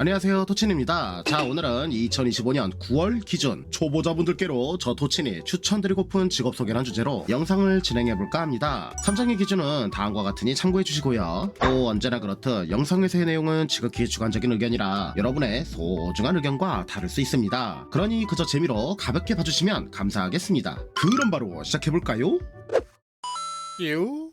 안녕하세요 토친입니다. 자 오늘은 2025년 9월 기준 초보자분들께로 저 토친이 추천드리고픈 직업 소개란 주제로 영상을 진행해볼까 합니다. 3장의 기준은 다음과 같으니 참고해주시고요. 또 언제나 그렇듯 영상에서의 내용은 지극히 주관적인 의견이라 여러분의 소중한 의견과 다를 수 있습니다. 그러니 그저 재미로 가볍게 봐주시면 감사하겠습니다. 그럼 바로 시작해볼까요? 뾰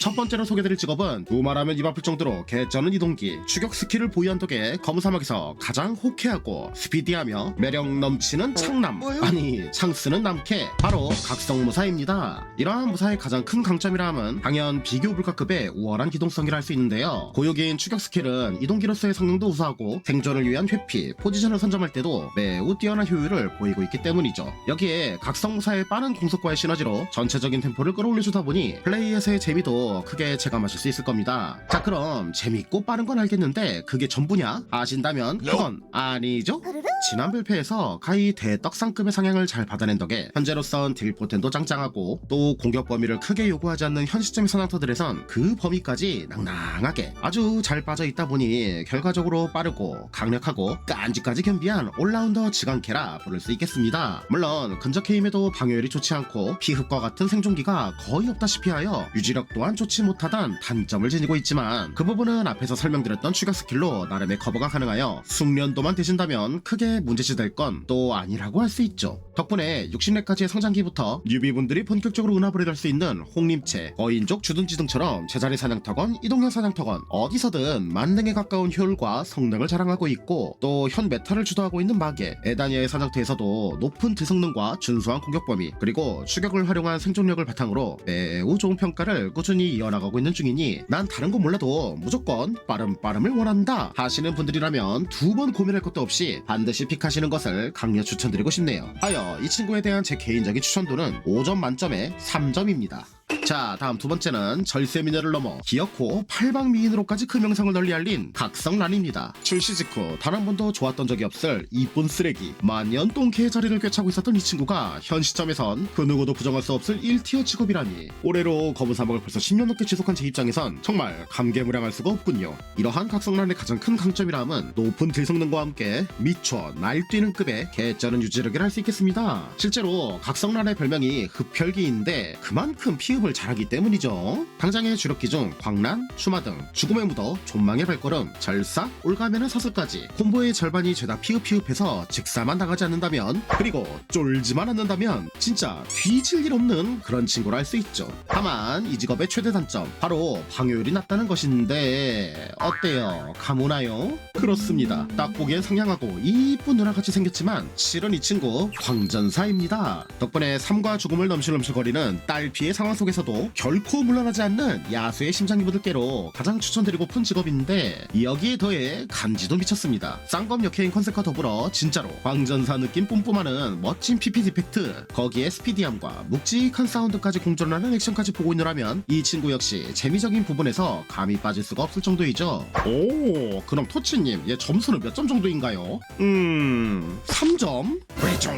첫 번째로 소개드릴 직업은 두말하면 입 아플 정도로 개쩌는 이동기 추격 스킬을 보유한 덕에 검은 사막에서 가장 호쾌하고 스피디하며 매력 넘치는 창남 아니 창스는 남캐. 바로 각성무사입니다. 이러한 무사의 가장 큰 강점이라 함은 당연 비교 불가급의 우월한 기동성이라 할 수 있는데요. 고유기인 추격 스킬은 이동기로서의 성능도 우수하고 생존을 위한 회피 포지션을 선점할 때도 매우 뛰어난 효율을 보이고 있기 때문이죠. 여기에 각성무사의 빠른 공속과의 시너지로 전체적인 템포를 끌어올려주다 보니 플레이에서의 재미도 크게 체감하실 수 있을 겁니다. 자 그럼 재밌고 빠른 건 알겠는데 그게 전부냐? 아신다면 그건 아니죠? 지난 발표에서 가히 대떡상급의 상향을 잘 받아낸 덕에 현재로선 딜 포텐도 짱짱하고 또 공격 범위를 크게 요구하지 않는 현 시점의 선앙터들에선 그 범위까지 낭낭하게 아주 잘 빠져 있다 보니 결과적으로 빠르고 강력하고 깐지까지 겸비한 올라운더 지강캐라 부를 수 있겠습니다. 물론 근접 게임에도 방어율이 좋지 않고 피흡과 같은 생존기가 거의 없다시피 하여 유지력 또한 좋지 못하단 단점을 지니고 있지만 그 부분은 앞에서 설명드렸던 추가 스킬로 나름의 커버가 가능하여 숙련도만 되신다면 크게 문제시 될 건 또 아니라고 할 수 있죠. 덕분에 60렙까지의 성장기부터 뉴비분들이 본격적으로 은하불이 될 수 있는 홍림체, 거인족 주둔지 등처럼 제자리 사냥터건 이동형 사냥터건 어디서든 만능에 가까운 효율과 성능을 자랑하고 있고 또 현 메타를 주도하고 있는 마계, 에다니아의 사냥터에서도 높은 드성능과 준수한 공격 범위 그리고 추격을 활용한 생존력을 바탕으로 매우 좋은 평가를 꾸준히 이어나가고 있는 중이니 난 다른 거 몰라도 무조건 빠름 빠름을 원한다 하시는 분들이라면 두 번 고민할 것도 없이 반드시 픽하시는 것을 강력 추천드리고 싶네요. 하여 이 친구에 대한 제 개인적인 추천도는 5점 만점에 3점입니다. 자 다음 두 번째는 절세 미녀를 넘어 기어코 팔방 미인으로까지 그 명성을 널리 알린 각성란입니다. 출시 직후 단 한 번도 좋았던 적이 없을 이쁜 쓰레기 만년 똥개의 자리를 꿰차고 있었던 이 친구가 현 시점에선 그 누구도 부정할 수 없을 1티어 직업이라니 올해로 검은 사막을 벌써 10년 넘게 지속한 제 입장에선 정말 감개무량할 수가 없군요. 이러한 각성란의 가장 큰 강점이라 함은 높은 딜 성능과 함께 미쳐 날뛰는 급의 개쩌는 유지력이라 할수 있겠습니다. 실제로 각성란의 별명이 흡혈기인데 그만큼 피흡 을 잘하기 때문이죠. 당장의 주력기 중 광란, 추마 등 죽음의 무더, 존망의 발걸음, 절사, 올가면은 사슬까지 콤보의 절반이 죄다 피흡피흡해서 직사만 당하지 않는다면 그리고 쫄지만 않는다면 진짜 뒤질 일 없는 그런 친구라 할 수 있죠. 다만 이 직업의 최대 단점 바로 방어율이 낮다는 것인데 어때요? 가무나요? 그렇습니다. 딱 보기엔 상냥하고 이쁜 누나 같이 생겼지만 실은 이 친구 광전사입니다. 덕분에 삶과 죽음을 넘실넘실거리는 딸피의 상황 속에 서도 결코 물러나지 않는 야수의 심장이 묻을게로 가장 추천드리고픈 직업인데 여기에 더해 간지도 미쳤습니다. 쌍검 역해인 컨셉과 더불어 진짜로 광전사 느낌 뿜뿜하는 멋진 PP 디펙트 거기에 스피디함과 묵직한 사운드까지 공존하는 액션까지 보고 있노라면 이 친구 역시 재미적인 부분에서 감이 빠질 수가 없을 정도이죠. 오 그럼 토치님 얘 점수는 몇 점 정도인가요? 음 3점? 왜죠?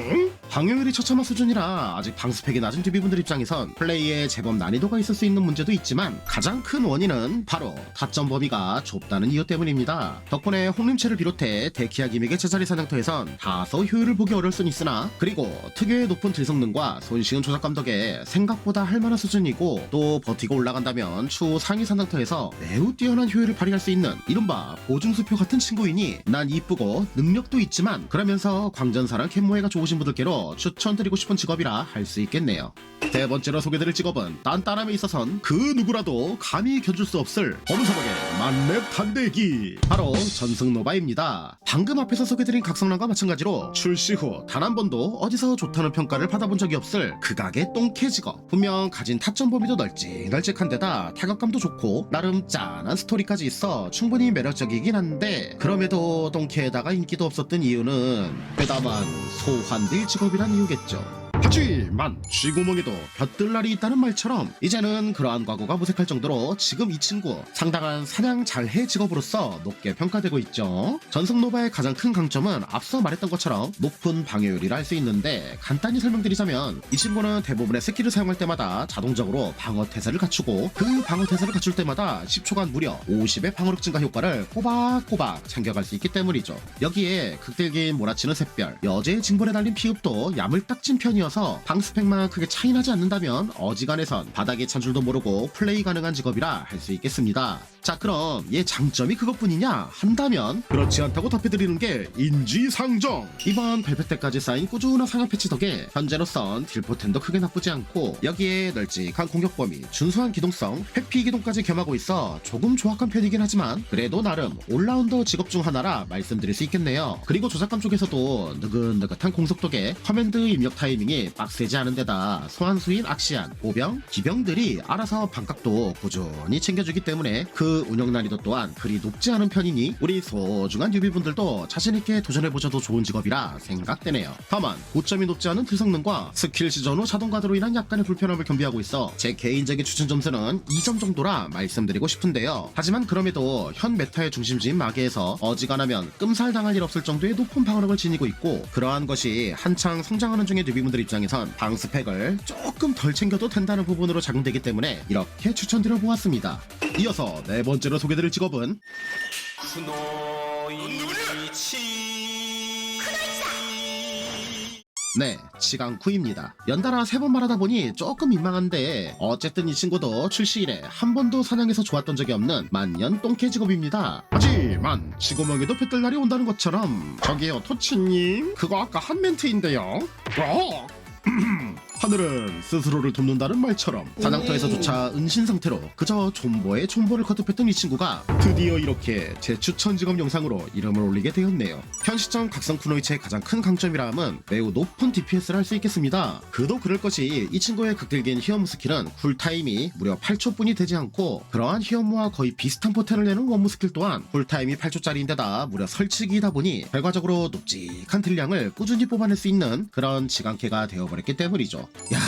방어율이 처참한 수준이라 아직 방수팩이 낮은 듀비분들 입장에선 플레이에 제법 난이도가 있을 수 있는 문제도 있지만 가장 큰 원인은 바로 타점 범위가 좁다는 이유 때문입니다. 덕분에 홍림체를 비롯해 데키아 기믹의 제자리 사냥터에선 다소 효율을 보기 어려울 순 있으나 그리고 특유의 높은 딜성능과 손쉬운 조작감 덕에 생각보다 할만한 수준이고 또 버티고 올라간다면 추후 상위 사냥터에서 매우 뛰어난 효율을 발휘할 수 있는 이른바 보증수표 같은 친구이니 난 이쁘고 능력도 있지만 그러면서 광전사랑 캔모해가 좋으신 분들께로 추천드리고 싶은 직업이라 할 수 있겠네요. 세 번째로 소개드릴 직업은 딴따람에 있어선 그 누구라도 감히 견줄 수 없을 범서박의 만렙 단대기 바로 전승노바입니다. 방금 앞에서 소개드린 각성란과 마찬가지로 출시 후 단 한 번도 어디서 좋다는 평가를 받아본 적이 없을 극악의 똥캐 직업 분명 가진 타점 범위도 널찍널찍한 데다 타격감도 좋고 나름 짠한 스토리까지 있어 충분히 매력적이긴 한데 그럼에도 똥캐에다가 인기도 없었던 이유는 빼다만 소환딜 직업이 란 이유겠죠. 하지만 쥐구멍에도 볕들 날이 있다는 말처럼 이제는 그러한 과거가 무색할 정도로 지금 이 친구 상당한 사냥 잘해 직업으로서 높게 평가되고 있죠. 전승노바의 가장 큰 강점은 앞서 말했던 것처럼 높은 방어율이라 할 수 있는데 간단히 설명드리자면 이 친구는 대부분의 스킬을 사용할 때마다 자동적으로 방어 태세를 갖추고 그 방어 태세를 갖출 때마다 10초간 무려 50의 방어력 증가 효과를 꼬박꼬박 챙겨갈 수 있기 때문이죠. 여기에 극딜긴 몰아치는 샛별, 여제의 징벌에 달린 피읍도 야물딱진 편이 어서 방스펙만 크게 차이 나지 않는다면 어지간해선 바닥에 찬 줄도 모르고 플레이 가능한 직업이라 할 수 있겠습니다. 자 그럼 얘 장점이 그것뿐이냐? 한다면 그렇지 않다고 답해드리는 게 인지상정. 이번 발표 때까지 쌓인 꾸준한 상향 패치 덕에 현재로선 딜포텐도 크게 나쁘지 않고 여기에 널찍한 공격 범위 준수한 기동성 회피 기동까지 겸하고 있어 조금 조악한 편이긴 하지만 그래도 나름 올라운더 직업 중 하나라 말씀드릴 수 있겠네요. 그리고 조작감 쪽에서도 느긋느긋한 공속 덕에 커맨드 입력 타이밍이 빡세지 않은 데다 소환수인 악시안, 보병, 기병들이 알아서 반각도 꾸준히 챙겨주기 때문에 그 운영 난이도 또한 그리 높지 않은 편이니 우리 소중한 유비분들도 자신있게 도전해보셔도 좋은 직업이라 생각되네요. 다만 고점이 높지 않은 들성능과 스킬 시전 후 자동가드로 인한 약간의 불편함을 겸비하고 있어 제 개인적인 추천 점수는 2점 정도라 말씀드리고 싶은데요. 하지만 그럼에도 현 메타의 중심지인 마계에서 어지간하면 끔살 당할 일 없을 정도의 높은 방어력을 지니고 있고 그러한 것이 한창 성장하는 중의 뉴비분들 입장에선 방 스펙을 조금 덜 챙겨도 된다는 부분으로 작용되기 때문에 이렇게 추천드려 보았습니다. 이어서 네 번째로 소개드릴 직업은 네, 지강쿠입니다. 연달아 세 번 말하다 보니 조금 민망한데 어쨌든 이 친구도 출시 이래 한 번도 사냥에서 좋았던 적이 없는 만년 똥개 직업입니다. 하지만 지구멍에도 뱃들 날이 온다는 것처럼 저기요 토치님 그거 아까 한 멘트인데요. 어? 하늘은 스스로를 돕는다는 말처럼 사냥터에서조차 은신 상태로 그저 존버에 존버를 거듭했던 이 친구가 드디어 이렇게 제 추천 직업 영상으로 이름을 올리게 되었네요. 현 시점 각성 쿠노이체의 가장 큰 강점이라 함은 매우 높은 DPS를 할 수 있겠습니다. 그도 그럴 것이 이 친구의 극딜긴 히어무 스킬은 쿨타임이 무려 8초뿐이 되지 않고 그러한 히어무와 거의 비슷한 포텐을 내는 원무 스킬 또한 쿨타임이 8초짜리인데다 무려 설치기이다 보니 결과적으로 높직한 딜량을 꾸준히 뽑아낼 수 있는 그런 지강캐가 되어버렸기 때문이죠. 야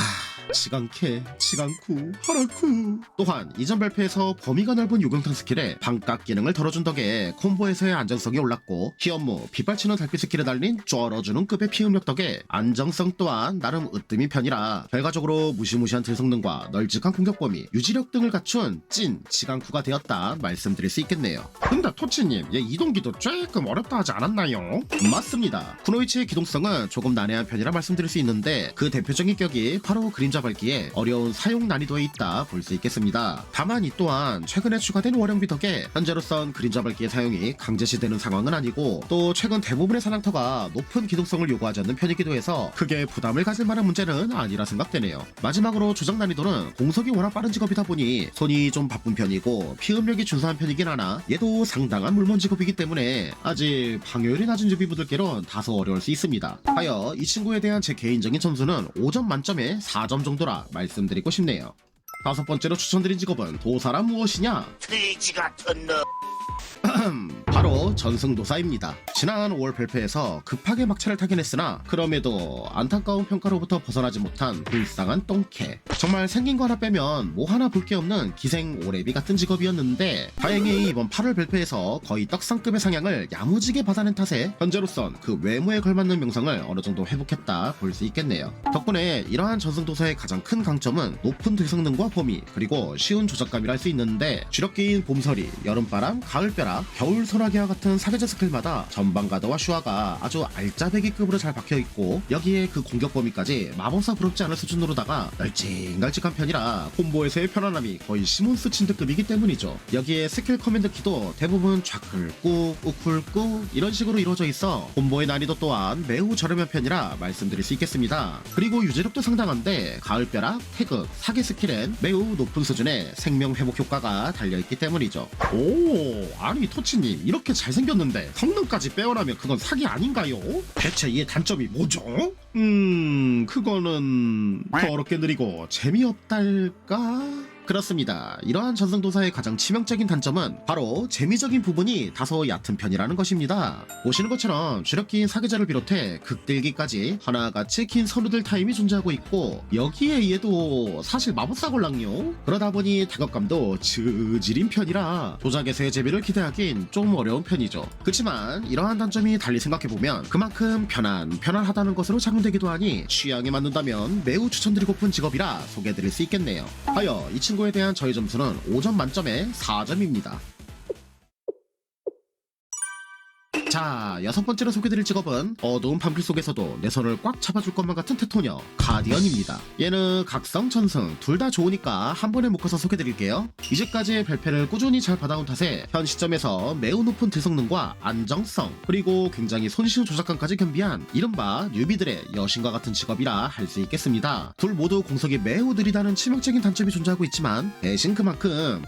지강캐, 지강쿠, 하라쿠 또한 이전 발표에서 범위가 넓은 요경탄 스킬에 방각 기능을 덜어준 덕에 콤보에서의 안정성이 올랐고 히엄무, 빗발치는 달빛 스킬에 달린 쩔어주는 급의 피음력 덕에 안정성 또한 나름 으뜸인 편이라 결과적으로 무시무시한 딜성능과 널찍한 공격 범위, 유지력 등을 갖춘 찐 지강쿠가 되었다 말씀드릴 수 있겠네요. 근데 토치님, 얘 이동기도 조금 어렵다 하지 않았나요? 맞습니다. 쿠노이치의 기동성은 조금 난해한 편이라 말씀드릴 수 있는데 그 대표적인 격이 바로 그림자 밟기에 어려운 사용 난이도에 있다 볼 수 있겠습니다. 다만 이 또한 최근에 추가된 월영비 덕에 현재로선 그림자 밟기의 사용이 강제시되는 상황은 아니고 또 최근 대부분의 사냥터가 높은 기동성을 요구하지 않는 편이기도 해서 크게 부담을 가질 만한 문제는 아니라 생각되네요. 마지막으로 조작 난이도는 공속이 워낙 빠른 직업이다 보니 손이 좀 바쁜 편이고 피음력이 준수한 편이긴 하나 얘도 상당한 물먼 직업이기 때문에 아직 방어율이 낮은 유비분들께론 다소 어려울 수 있습니다. 하여 이 친구에 대한 제 개인적인 점수는 5점 만 점에 4점 정도라 말씀드리고 싶네요. 다섯 번째로 추천드린 직업은 도사란 무엇이냐? 돼지 같은 놈. 바로 전승도사입니다. 지난 5월 발표에서 급하게 막차를 타긴 했으나 그럼에도 안타까운 평가로부터 벗어나지 못한 불쌍한 똥캐. 정말 생긴 거 하나 빼면 뭐 하나 볼 게 없는 기생 오래비 같은 직업이었는데 다행히 이번 8월 발표에서 거의 떡상급의 상향을 야무지게 받아낸 탓에 현재로선 그 외모에 걸맞는 명성을 어느 정도 회복했다 볼 수 있겠네요. 덕분에 이러한 전승도사의 가장 큰 강점은 높은 들성능과 범위 그리고 쉬운 조작감이라 할 수 있는데 주력기인 봄서리, 여름바람, 가을 벼락, 겨울 소나기와 같은 사계절 스킬마다 전방 가드와 슈아가 아주 알짜배기급으로 잘 박혀있고 여기에 그 공격 범위까지 마법사 부럽지 않을 수준으로다가 널찍널찍한 편이라 콤보에서의 편안함이 거의 시몬스 친드급이기 때문이죠. 여기에 스킬 커맨드 키도 대부분 좌클 꾹, 우쿨 꾹 이런 식으로 이루어져 있어 콤보의 난이도 또한 매우 저렴한 편이라 말씀드릴 수 있겠습니다. 그리고 유지력도 상당한데 가을벼락, 태극, 사계 스킬엔 매우 높은 수준의 생명 회복 효과가 달려있기 때문이죠. 오, 아니 토치님 이렇게 잘생겼는데 성능까지 빼어나면 그건 사기 아닌가요? 대체 이의 단점이 뭐죠? 음, 그거는 더럽게 느리고 재미없달까? 그렇습니다. 이러한 전승도사의 가장 치명적인 단점은 바로 재미적인 부분이 다소 얕은 편이라는 것입니다. 보시는 것처럼 주력기인 사계자를 비롯해 극딜기까지 하나같이 긴 선우들 타임이 존재하고 있고 여기에 얘도 사실 마법사 걸랑요 그러다 보니 타격감도 저질인 편이라 조작에서의 재미를 기대하긴 좀 어려운 편이죠. 그렇지만 이러한 단점이 달리 생각해보면 그만큼 편안 편안하다는 것으로 작용되기도 하니 취향에 맞는다면 매우 추천드리고픈 직업이라 소개해드릴 수 있겠네요. 하여 이 친구 에 대한 저희 점수는 5점 만점에 4점입니다. 자, 여섯 번째로 소개드릴 직업은 어두운 밤길 속에서도 내 손을 꽉 잡아줄 것만 같은 테토녀 가디언입니다. 얘는 각성, 전승 둘 다 좋으니까 한 번에 묶어서 소개드릴게요. 이제까지의 별패를 꾸준히 잘 받아온 탓에 현 시점에서 매우 높은 대성능과 안정성 그리고 굉장히 손쉬운 조작감까지 겸비한 이른바 뉴비들의 여신과 같은 직업이라 할 수 있겠습니다. 둘 모두 공속이 매우 느리다는 치명적인 단점이 존재하고 있지만 대신 그만큼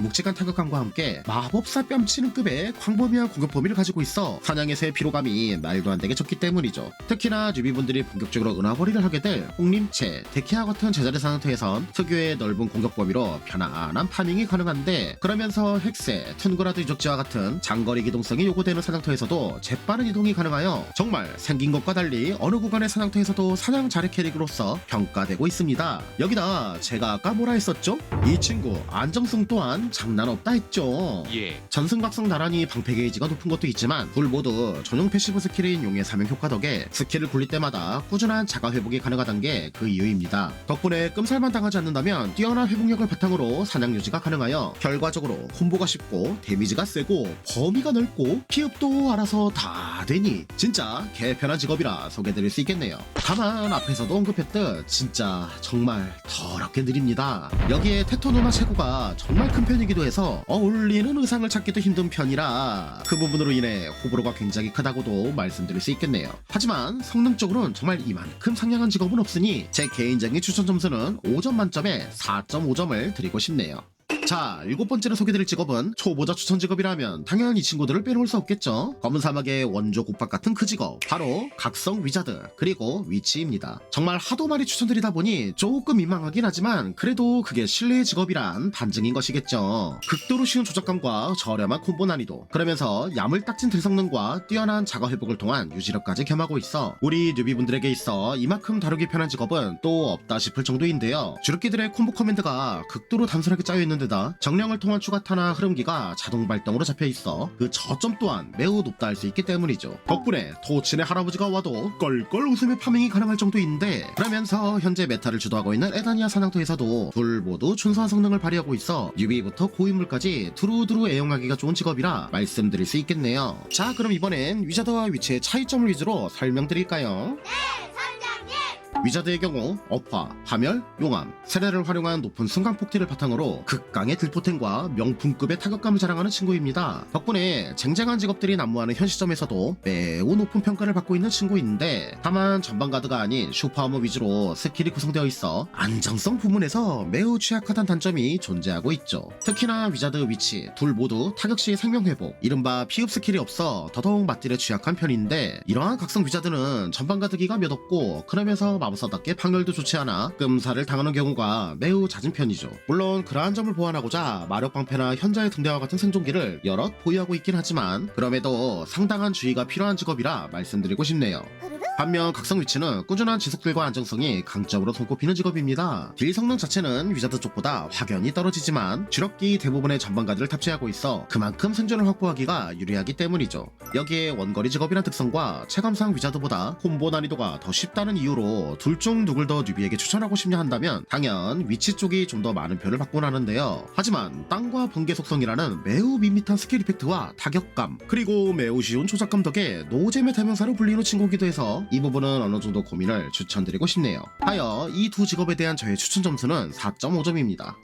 묵직한 타격감과 함께 마법사 뺨치는 급의 광범위한 공격 범위를 가지고 있어 사냥에서의 피로감이 말도 안 되게 적기 때문이죠. 특히나 뉴비분들이 본격적으로 은하벌이를 하게 될 홍림체, 데키아 같은 제자리 상태에선 특유의 넓은 공격 범위로 편안한 파밍이 가능한데 그러면서 헥세, 툰그라드 유적지와 같은 장거리 기동성이 요구되는 사냥터에서도 재빠른 이동이 가능하여 정말 생긴 것과 달리 어느 구간의 사냥터에서도 사냥 자리 캐릭으로서 평가되고 있습니다. 여기다 제가 아까 뭐라 했었죠? 이 친구 안정성 또한 장난 없다 했죠. 예. 전승각성 나란히 방패 게이지가 높은 것도 있지만 둘 모두 전용 패시브 스킬인 용의 사명 효과 덕에 스킬을 굴릴 때마다 꾸준한 자가 회복이 가능하다는 게그 이유입니다. 덕분에 끔살만 당하지 않는다면 뛰어난 회복력을 바탕으로 사냥 유지가 가능하여 결과적으로 콤보가 쉽고 데미지가 세고 범위가 넓고 피흡도 알아서 다 되니 진짜 개편한 직업이라 소개드릴 수 있겠네요. 다만 앞에서도 언급했듯 진짜 정말 더럽게 느립니다. 여기에 테토 누나 체구가 정말 큰 편이기도 해서 어울리는 의상을 찾기도 힘든 편이라 그 부분으로 인해 호 불호가 굉장히 크다고도 말씀드릴 수 있겠네요. 하지만 성능적으로는 정말 이만큼 상냥한 직업은 없으니 제 개인적인 추천 점수는 5점 만점에 4.5점을 드리고 싶네요. 자, 일곱 번째로 소개드릴 직업은 초보자 추천 직업이라면 당연히 이 친구들을 빼놓을 수 없겠죠. 검은 사막의 원조 국밥 같은 그 직업, 바로 각성 위자드, 그리고 위치입니다. 정말 하도 많이 추천드리다 보니 조금 민망하긴 하지만 그래도 그게 신뢰의 직업이란 반증인 것이겠죠. 극도로 쉬운 조작감과 저렴한 콤보 난이도, 그러면서 야물딱진 들성능과 뛰어난 자가 회복을 통한 유지력까지 겸하고 있어 우리 뉴비분들에게 있어 이만큼 다루기 편한 직업은 또 없다 싶을 정도인데요. 주력기들의 콤보 커맨드가 극도로 단순하게 짜여 있는 데다 정령을 통한 추가 타나 흐름기가 자동 발동으로 잡혀 있어 그 저점 또한 매우 높다 할 수 있기 때문이죠. 덕분에 토친의 할아버지가 와도 껄껄 웃으며 파밍이 가능할 정도인데 그러면서 현재 메타를 주도하고 있는 에다니아 사냥터에서도 둘 모두 준수한 성능을 발휘하고 있어 유비부터 고인물까지 두루두루 애용하기가 좋은 직업이라 말씀드릴 수 있겠네요. 자 그럼 이번엔 위자드와 위치의 차이점을 위주로 설명드릴까요? 위자드의 경우 어파, 파멸, 용암, 세례를 활용한 높은 순간 폭딜을 바탕으로 극강의 딜포텐과 명품급의 타격감을 자랑하는 친구입니다. 덕분에 쟁쟁한 직업들이 난무하는 현 시점에서도 매우 높은 평가를 받고 있는 친구인데 다만 전방 가드가 아닌 슈퍼아머 위주로 스킬이 구성되어 있어 안정성 부분에서 매우 취약하다는 단점이 존재하고 있죠. 특히나 위자드 위치 둘 모두 타격 시 생명 회복, 이른바 피흡 스킬이 없어 더더욱 맞딜에 취약한 편인데 이러한 각성 위자드는 전방 가드기가 몇 없고 그러면서 마법 사답게 방열도 좋지 않아 끔살을 당하는 경우가 매우 잦은 편이죠. 물론 그러한 점을 보완하고자 마력 방패나 현자의 등대와 같은 생존기를 여럿 보유하고 있긴 하지만 그럼에도 상당한 주의가 필요한 직업이라 말씀드리고 싶네요. 반면 각성 위치는 꾸준한 지속들과 안정성이 강점으로 손꼽히는 직업입니다. 딜 성능 자체는 위자드 쪽보다 확연히 떨어지지만 주력기 대부분의 전방가드를 탑재하고 있어 그만큼 생존을 확보하기가 유리하기 때문이죠. 여기에 원거리 직업이란 특성과 체감상 위자드보다 콤보 난이도가 더 쉽다는 이유로 둘 중 누굴 더 뉴비에게 추천하고 싶냐 한다면 당연 위치 쪽이 좀 더 많은 표를 받곤 하는데요. 하지만 땅과 번개 속성이라는 매우 밋밋한 스킬 이펙트와 타격감 그리고 매우 쉬운 조작감 덕에 노잼의 대명사로 불리는 친구기도 해서 이 부분은 어느 정도 고민을 추천드리고 싶네요. 하여 이 두 직업에 대한 저의 추천 점수는 4.5점입니다.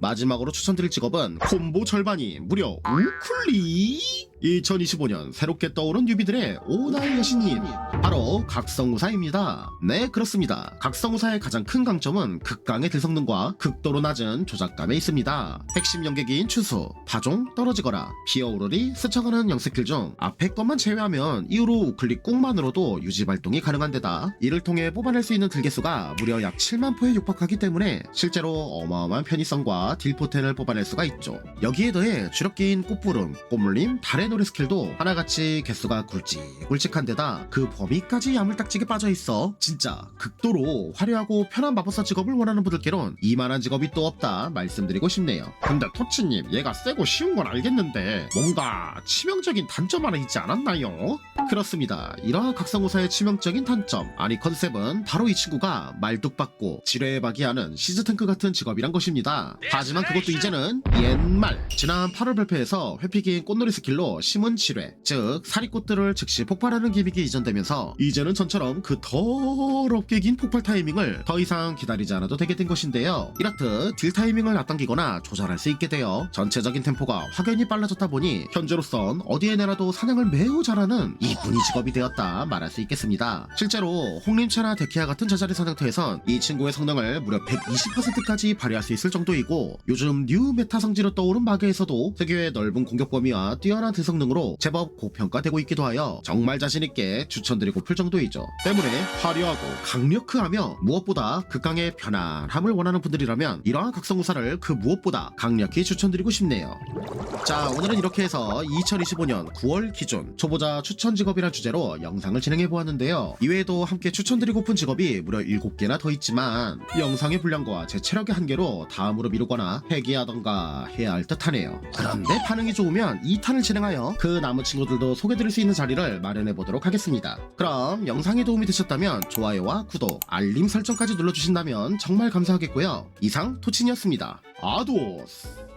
마지막으로 추천드릴 직업은 콤보 절반이 무려 우클리 2025년 새롭게 떠오른 뉴비들의 오나이 여신님 바로 각성우사입니다. 네, 그렇습니다. 각성우사의 가장 큰 강점은 극강의 들성능과 극도로 낮은 조작감에 있습니다. 핵심 연계기인 추수, 파종, 떨어지거라, 피어오르리, 스쳐가는 영스킬 중 앞에 것만 제외하면 이후로 우클릭 꾹만으로도 유지 발동이 가능한 데다 이를 통해 뽑아낼 수 있는 들개수가 무려 약 7만 포에 육박하기 때문에 실제로 어마어마한 편의성과 딜포텐을 뽑아낼 수가 있죠. 여기에 더해 주력기인 꽃부름, 꽃물림, 달의 노래 스킬도 하나같이 개수가 굵직굵직한 데다 그 범위까지 야물딱지게 빠져있어 진짜 극도로 화려하고 편한 마법사 직업을 원하는 분들께론 이만한 직업이 또 없다 말씀드리고 싶네요. 근데 토치님 얘가 세고 쉬운 건 알겠는데 뭔가 치명적인 단점 하나 있지 않았나요? 그렇습니다. 이러한 각성우사의 치명적인 단점 아니 컨셉은 바로 이 친구가 말뚝박고 지뢰박이하는 시즈탱크 같은 직업이란 것입니다. 하지만 그것도 이제는 옛말 지난 8월 발표에서 회피기인 꽃놀이 스킬로 심은 지뢰 즉 사리꽃들을 즉시 폭발하는 기믹이 이전되면서 이제는 전처럼 그 더럽게 긴 폭발 타이밍을 더 이상 기다리지 않아도 되게 된 것인데요. 이렇듯 딜 타이밍을 앞당기거나 조절할 수 있게 되어 전체적인 템포가 확연히 빨라졌다 보니 현재로선 어디에 내놔도 사냥을 매우 잘하는 이분이 직업이 되었다 말할 수 있겠습니다. 실제로 홍림체나 데키아 같은 저자리 사냥터에선 이 친구의 성능을 무려 120%까지 발휘할 수 있을 정도이고 요즘 뉴 메타 성지로 떠오른 마계에서도 세계의 넓은 공격 범위와 뛰어난 대성 능으로 제법 고평가되고 있기도 하여 정말 자신있게 추천드리고 풀 정도이죠. 때문에 화려하고 강력하며 무엇보다 극강의 편안함을 원하는 분들이라면 이러한 각성우사를 그 무엇보다 강력히 추천드리고 싶네요. 자 오늘은 이렇게 해서 2025년 9월 기준 초보자 추천 직업이란 주제로 영상을 진행해 보았는데요. 이외에도 함께 추천드리고픈 직업이 무려 7개나 더 있지만 영상의 분량과 제 체력의 한계로 다음으로 미루거나 회귀하던가 해야 할 듯하네요. 그런데 반응이 좋으면 2탄을 진행 하여 그 남은 친구들도 소개드릴 수 있는 자리를 마련해 보도록 하겠습니다. 그럼 영상이 도움이 되셨다면 좋아요와 구독, 알림 설정까지 눌러주신다면 정말 감사하겠고요. 이상 토친이었습니다. 아도스!